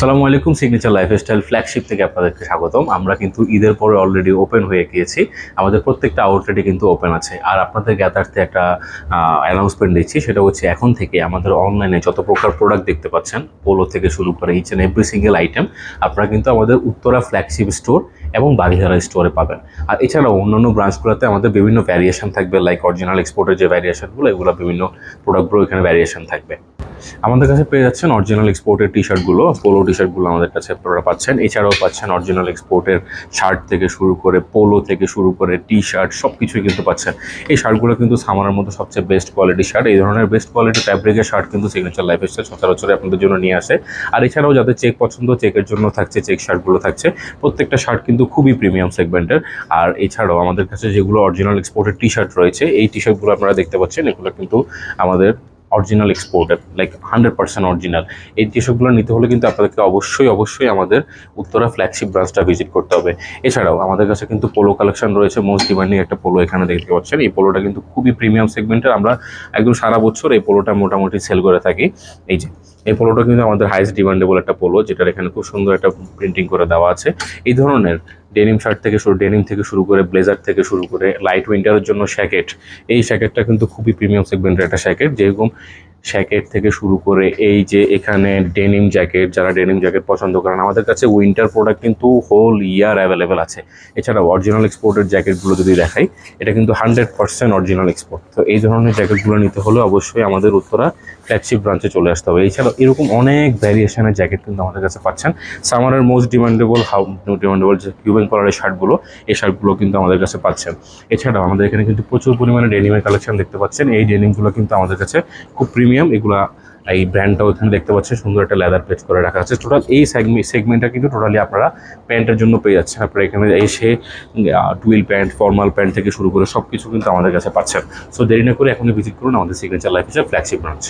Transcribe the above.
সালামু আলাইকুম signature lifestyle flagship থেকে আপনাদেরকে স্বাগতম। আমরা কিন্তু ঈদের পরে অলরেডি ওপেন হয়ে গিয়েছি। আমাদের প্রত্যেকটা আউটলেটে কিন্তু ওপেন আছে। আর আপনাদের জ্ঞাতার্থে একটা অ্যানাউন্সমেন্ট দিচ্ছি, সেটা হচ্ছে এখন থেকে আমাদের অনলাইনে যত প্রকার প্রোডাক্ট দেখতে পাচ্ছেন পোলো থেকে শুরু করে each and every single item আপনারা কিন্তু আমাদের উত্তরা ফ্ল্যাগশিপ স্টোর এবং বাগিধারা স্টোরে পাবেন। আর এছাড়াও অন্যান্য ব্রাঞ্চগুলোতে আমাদের বিভিন্ন ভ্যারিয়েশন থাকবে লাইক অরিজিনাল এক্সপোর্টের যে ভ্যারিয়েশনগুলো এগুলো বিভিন্ন প্রোডাক্টগুলো এখানে ভ্যারিয়েশন থাকবে। আমাদের কাছে পেয়ে যাচ্ছেন অরিজিনাল এক্সপোর্টের টি শার্টগুলো পোলো টি শার্টগুলো আমাদের কাছে আপনারা পাচ্ছেন। এছাড়াও পাচ্ছেন অরিজিনাল এক্সপোর্টের শার্ট থেকে শুরু করে পোলো থেকে শুরু করে টি শার্ট সব কিছুই কিন্তু পাচ্ছেন। এই শার্টগুলো কিন্তু সামারের মধ্যে সবচেয়ে বেস্ট কোয়ালিটি শার্ট এই ধরনের বেস্ট কোয়ালিটি ফ্যাব্রিকের শার্ট কিন্তু সিগনেচার লাইফ স্টাইল সচরাচর আপনাদের জন্য নিয়ে আসে। আর এছাড়াও যাদের চেক পছন্দ চেকের জন্য থাকছে চেক শার্টগুলো থাকছে, প্রত্যেকটা শার্ট কিন্তু খুবই প্রিমিয়াম সেগমেন্টের আর এছাড়াও আমাদের কাছে যেগুলো অরিজিনাল এক্সপোর্টের টি শার্ট রয়েছে, এই টি শার্টগুলো আপনারা দেখতে পাচ্ছেন, এগুলো কিন্তু আমাদের original exported like hundred percent original এই যেসবগুলো নিতে হলে কিন্তু আপনাদেরকে অবশ্যই অবশ্যই আমাদের উত্তরা ফ্ল্যাগশিপ ব্রাঞ্চটা ভিজিট করতে হবে। এছাড়াও আমাদের কাছে কিন্তু পোলো কালেকশন রয়েছে মোস্ট ডিমান্ডিং একটা পোলো এখানে দেখতে পাচ্ছেন। এই পোলোটা কিন্তু খুবই প্রিমিয়াম সেগমেন্টের আমরা একদম সারা বছর এই পোলোটা মোটামুটি সেল করে থাকি। এই যে এই পোলোটা কিন্তু আমাদের হাইস্ট ডিমান্ডেবল একটা পোলো যেটার এখানে খুব সুন্দর একটা প্রিন্টিং করে দেওয়া আছে। এই ধরনের ডেনিম শার্ট থেকে শুরু ডেনিম থেকে শুরু করে ব্লেজার থেকে শুরু করে লাইট উইন্টারের জন্য শ্যাকেট এই শ্যাকেটটা কিন্তু খুবই প্রিমিয়াম সেগমেন্টের একটা শ্যাকেট যেরকম শ্যাকেট থেকে শুরু করে এই যে এখানে ডেনিম জ্যাকেট যারা ডেনিম জ্যাকেট পছন্দ করেন, আমাদের কাছে উইন্টার প্রোডাক্ট কিন্তু হোল ইয়ার অ্যাভেলেবেল আছে। এছাড়া অরিজিনাল এক্সপোর্টের জ্যাকেটগুলো যদি দেখাই, এটা কিন্তু হান্ড্রেড পার্সেন্ট অরিজিনাল এক্সপোর্ট তো এই ধরনের জ্যাকেটগুলো নিতে হলে অবশ্যই আমাদের উত্তরা ফ্ল্যাগশিপ ব্রাঞ্চে চলে আসতে হবে। এছাড়াও এরকম অনেক ভ্যারিয়েশনের জ্যাকেট কিন্তু আমাদের কাছে পাচ্ছেন। সামারের মোস্ট ডিমান্ডেবল হাউ ডিমান্ডেবল যে কিউবেন কলারের শার্টগুলো এই শার্টগুলো কিন্তু আমাদের কাছে পাচ্ছেন। এছাড়াও আমাদের এখানে কিন্তু প্রচুর পরিমাণে ডেনিমের কালেকশন দেখতে পাচ্ছেন। এই ডেনিমগুলো কিন্তু আমাদের কাছে খুব প্রিমিয়াম, এগুলা, এই ব্র্যান্ডটাও এখানে দেখতে পাচ্ছেন সুন্দর একটা লেদার পেজ করে রাখা আছে। টোটাল এই সেগমেন্টটা কিন্তু টোটালি আপনারা প্যান্টের জন্য পেয়ে যাচ্ছেন। আপনারা এখানে এসে টুইল প্যান্ট ফর্মাল প্যান্ট থেকে শুরু করে সব কিছু কিন্তু আমাদের কাছে পাচ্ছেন। সো দেরি না করে এখনই ভিজিট করুন আমাদের সিগনেচার লাইফ হিসেবে ফ্ল্যাগশিপ ব্রাঞ্চ